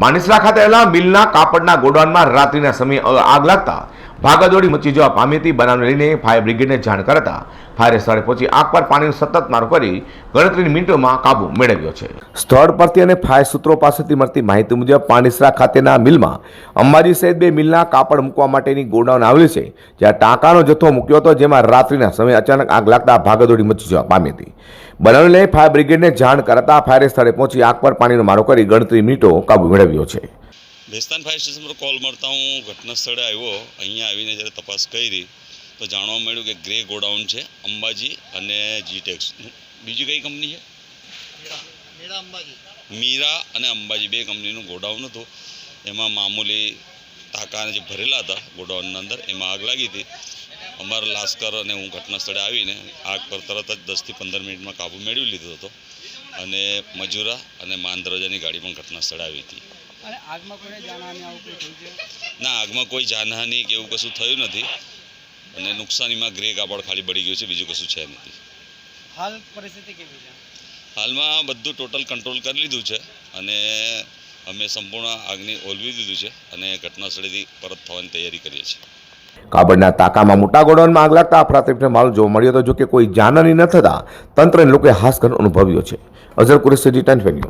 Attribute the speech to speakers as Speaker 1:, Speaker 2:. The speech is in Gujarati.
Speaker 1: માનિસરા ખાતે રહેલા મિલના કાપડના ગોડાઉનમાં રાત્રિના સમયે આગ લાગતા ભાગાદોડી મચી જવા પામી હતી બનાવને લઈને ફાયર બ્રિગેડને જાણ કરતા ફાયર સ્થળે પહોંચી આગ પર પાણીનો સતત મારો કરી ગણતરીની મિનિટોમાં કાબુ મેળવ્યો છે. સ્થળ પરથી અને ફાયર સૂત્રો પાસેથી મળતી માહિતી મુજબ પાણીસરા ખાતેના મિલમાં અંબાજી સહિત બે મિલના કાપડ મૂકવા માટેની ગોડાઉન આવેલી છે, જ્યાં ટાંકાનો જથ્થો મૂક્યો હતો, જેમાં રાત્રિના સમયે અચાનક આગ લાગતા ભાગાદોડી મચી જવા પામી હતી બનાવને લઈને ફાયર બ્રિગેડને જાણ કરતા ફાયર સ્થળે પહોંચી આગ પર પાણીનો મારો કરી ગણતરી મિનિટો કાબુ મેળવ્યો છે.
Speaker 2: ભેસ્તાન ફાયર સ્ટેશન પર કોલ મળતા હું ઘટના સ્થળે આવ્યો, અહીંયા આવીને જ્યારે તપાસ કરી, તો જાણવા મળ્યું કે ગ્રે ગોડાઉન છે, અંબાજી અને જીટેક્સ. બીજી કઈ કંપની છે? મીરા અને અંબાજી. બે કંપનીનું ગોડાઉન હતું. એમાં મામૂલી ટાંકાને જે ભરેલા હતા ગોડાઉનના અંદર, એમાં આગ લાગી હતી. અમારા લાસ્કર અને હું ઘટના સ્થળે આવીને આગ પર તરત જ દસથી પંદર મિનિટમાં કાબૂ મેળવી લીધો હતો. અને મજૂરા અને માન ગાડી પણ ઘટના સ્થળે આવી હતી. ના આગમાં કોઈ જાનહાનિ કે એવું કશું થયું નથી. અને નુકસાનીમાં ગ્રે કાપડ ખાલી બળી ગયું છે બીજું કશું છે નથી.
Speaker 3: હાલ પરિસ્થિતિ કેવી છે?
Speaker 2: હાલમાં બધું ટોટલ કંટ્રોલ કરી લીધું છે અને અમે સંપૂર્ણ આગને ઓલવી દીધું છે અને ઘટના સ્થળેથી પરત થવાની તૈયારી કરીએ છીએ.
Speaker 1: કાબડના તાકામાં મોટા ગોડાઉનમાં આગ લાગતા અફરાતફરીનો માલ જોવા મળ્યો હતો. જો કે કોઈ જાનહાની ન થતા તંત્રને લોકોએ હાશકર અનુભવ્યો છે. અઝર કુરેશી વેન્યુ